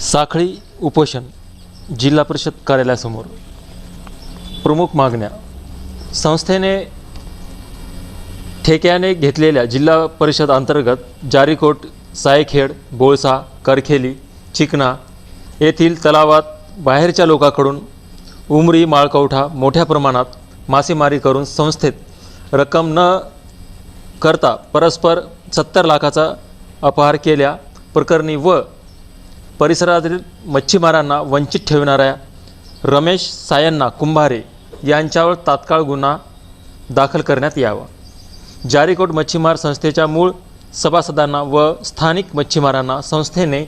साखळी उपोषण जिल्हा परिषद कार्यालयासमोर. प्रमुख मागण्या. संस्थेने ठेक्याने घेतलेल्या जिल्हा परिषद अंतर्गत जारीकोट सायखेड बोळसा करखेली चिकना येथील तलावात बाहेरच्या लोकांकडून उमरी माळकवठा मोठ्या प्रमाणात मासेमारी करून संस्थेत रक्कम न करता परस्पर सत्तर लाखाचा अपहार केल्या प्रकरणी व परिसरातील मच्छीमारांना वंचित ठेवणाऱ्या रमेश सायन्ना कुंभारे यांच्यावर तात्काळ गुन्हा दाखल करण्यात यावा. जारीकोट मच्छीमार संस्थेच्या मूळ सभासदांना व स्थानिक मच्छीमारांना संस्थेने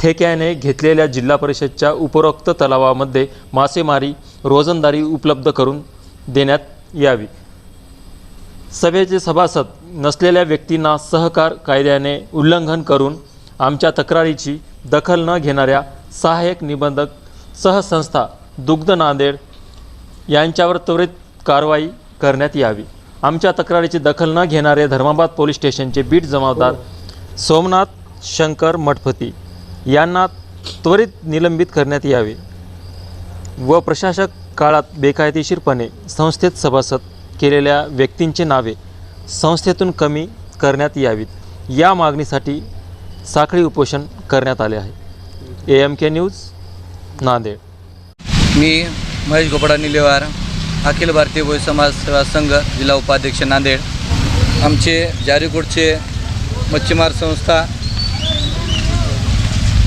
ठेक्याने घेतलेल्या जिल्हा परिषदच्या उपरोक्त तलावामध्ये मासेमारी रोजंदारी उपलब्ध करून देण्यात यावी. सभेचे सभासद नसलेल्या व्यक्तींना सहकार कायद्याने उल्लंघन करून आमच्या तक्रारीची दखल न घेणाऱ्या सहाय्यक निबंधक सहसंस्था दुग्ध नांदेड यांच्यावर त्वरित कारवाई करण्यात यावी. आमच्या तक्रारीची दखल न घेणारे धर्माबाद पोलीस स्टेशनचे बीट जमावदार सोमनाथ शंकर मठपती यांना त्वरित निलंबित करण्यात यावे व प्रशासक काळात बेकायदेशीरपणे संस्थेत सभासद केलेल्या व्यक्तींची नावे संस्थेतून कमी करण्यात यावीत. या मागणीसाठी साखळी उपोषण करण्यात आले आहे. A M K news Nanded. मी महेश गोपडा निलेवार अखिल भारतीय भोई समाज सेवा संघ जिल्हा उपाध्यक्ष नांदेड. आमचे जारीकोटचे मच्छीमार संस्था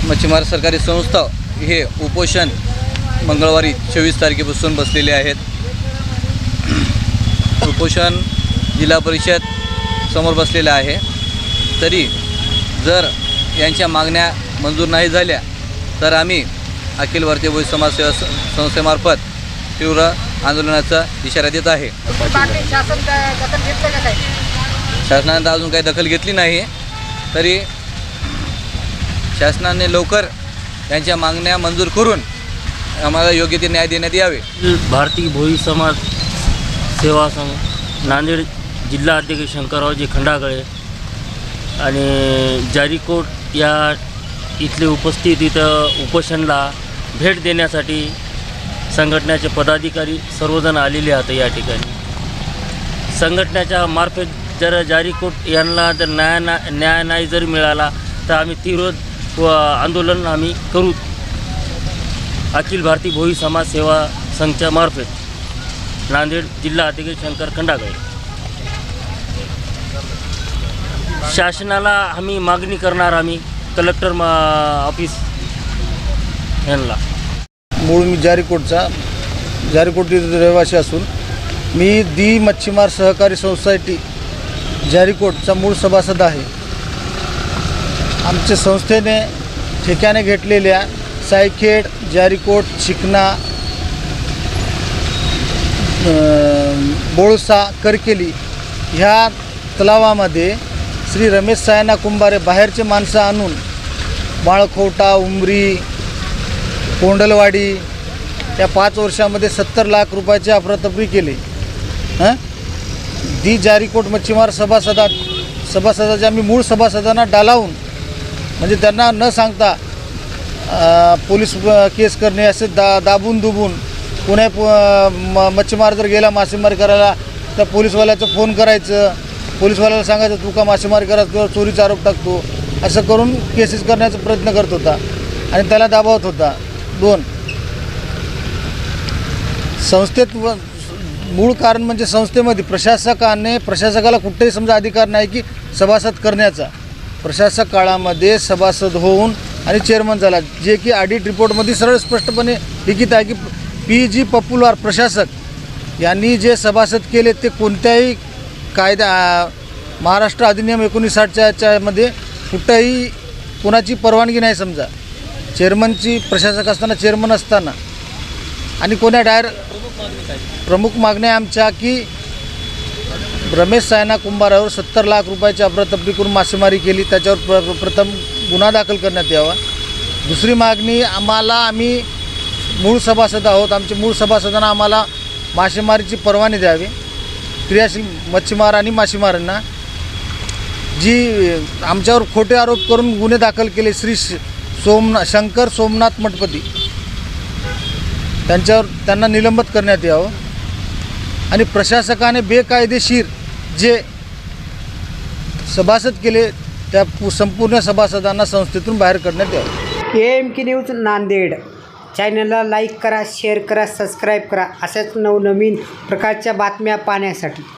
मच्छीमार सरकारी संस्था हे उपोषण मंगळवारी चोवीस तारखेपासून बसलेले आहेत. उपोषण जिल्हा परिषद समोर बसलेलं आहे. तरी जर यांच्या मागण्या मंजूर नाही झाल्या तर आम्ही अखिल भारतीय भोई समाजसेवा स- संस्थेमार्फत तीव्र आंदोलनाचा इशारा देत आहे. शासनाने तर अजून काही दखल घेतली नाही तरी शासनाने लवकर यांच्या मागण्या मंजूर करून आम्हाला योग्य ते न्याय देण्यात यावे. भारतीय भोई समाज सेवा संघ नांदेड जिल्हा अध्यक्ष शंकररावजी खंडागळे आणि जारीकोट या इथले उपस्थित इथं उपोषणला भेट देण्यासाठी संघटनेचे पदाधिकारी सर्वजण आलेले आहेत या ठिकाणी. संघटनेच्या मार्फत जर जारीकोट यांना जर न्याय ना न्याय नाही जर मिळाला तर आम्ही तीव्र व आंदोलन आम्ही करू. अखिल भारतीय भोई समाज सेवा संघच्या मार्फत नांदेड जिल्हा अधिकारी शंकर खंडागळे. शासनाला आम्ही मागणी करणार आम्ही कलेक्टर मा ऑफिस यांना. मूळ मी जारीकोटचा जारीकोट रहिवासी असून मी दी मच्छीमार सहकारी सोसायटी जारीकोटचा मूळ सभासद आहे. आमच्या संस्थेने ठिकाणे घेतलेल्या सायखेड जारीकोट चिकना बोळसा करकेली ह्या तलावामध्ये श्री रमेश सायना कुंभारे बाहेरचे माणसं आणून बाळखोटा उमरी कोंडलवाडी या पाच वर्षामध्ये सत्तर लाख रुपयाचे अफरातफरी केले. हां? दी जारीकोट मच्छीमार सभासदात सभासदाच्या आम्ही मूळ सभासदांना डालावून म्हणजे त्यांना न सांगता पोलीस केस करणे असे दा दाबून दुबून पुणे प- म मच्छीमार जर गेला मासेमारी करायला तर पोलीसवाल्याचं फोन करायचं. पोलीसवाल्याला सांगायचं तू का मासेमारी करा किंवा चोरीचा आरोप टाकतो? असं करून केसेस करण्याचा प्रयत्न करत होता आणि त्याला दाबावत होता. दोन संस्थेत व मूळ कारण म्हणजे संस्थेमध्ये प्रशासकाने प्रशासकाला कुठेही समजा अधिकार नाही की सभासद करण्याचा. प्रशासक काळामध्ये सभासद होऊन आणि चेअरमन झाला जे की ऑडिट रिपोर्टमध्ये सरळ स्पष्टपणे लिखित आहे की पी जी पप्पुलवार प्रशासक यांनी जे सभासद केले ते कोणत्याही कायदा महाराष्ट्र अधिनियम एकोणीस साठच्या कुठंही कोणाची परवानगी नाही समजा. चेअरमनची प्रशासक असताना चेअरमन असताना. आणि कोण्या डायर प्रमुख मागण्या आमच्या की रमेश सायना कुंभारावर सत्तर लाख रुपयाची अफरातफरी करून मासेमारी केली त्याच्यावर प्र प्रथम गुन्हा दाखल करण्यात यावा. दुसरी मागणी आम्हाला आम्ही मूळ सभासद आहोत आमचे मूळ सभासदांना आम्हाला मासेमारीची परवानगी द्यावी. क्रियाशील मच्छीमार आणि मासेमारांना जी आमच्यावर खोटे आरोप करून गुन्हे दाखल केले श्री सोमना शंकर सोमनाथ मठपती. त्यांच्यावर त्यांना निलंबित करण्यात यावं. आणि प्रशासकाने बेकायदेशीर जे सभासद केले त्या संपूर्ण सभासदांना संस्थेतून बाहेर करण्यात यावं. A M K news Nanded. चॅनलला लाईक करा शेअर करा सबस्क्राईब करा अशाच नवनवीन प्रकारच्या बातम्या पाहण्यासाठी.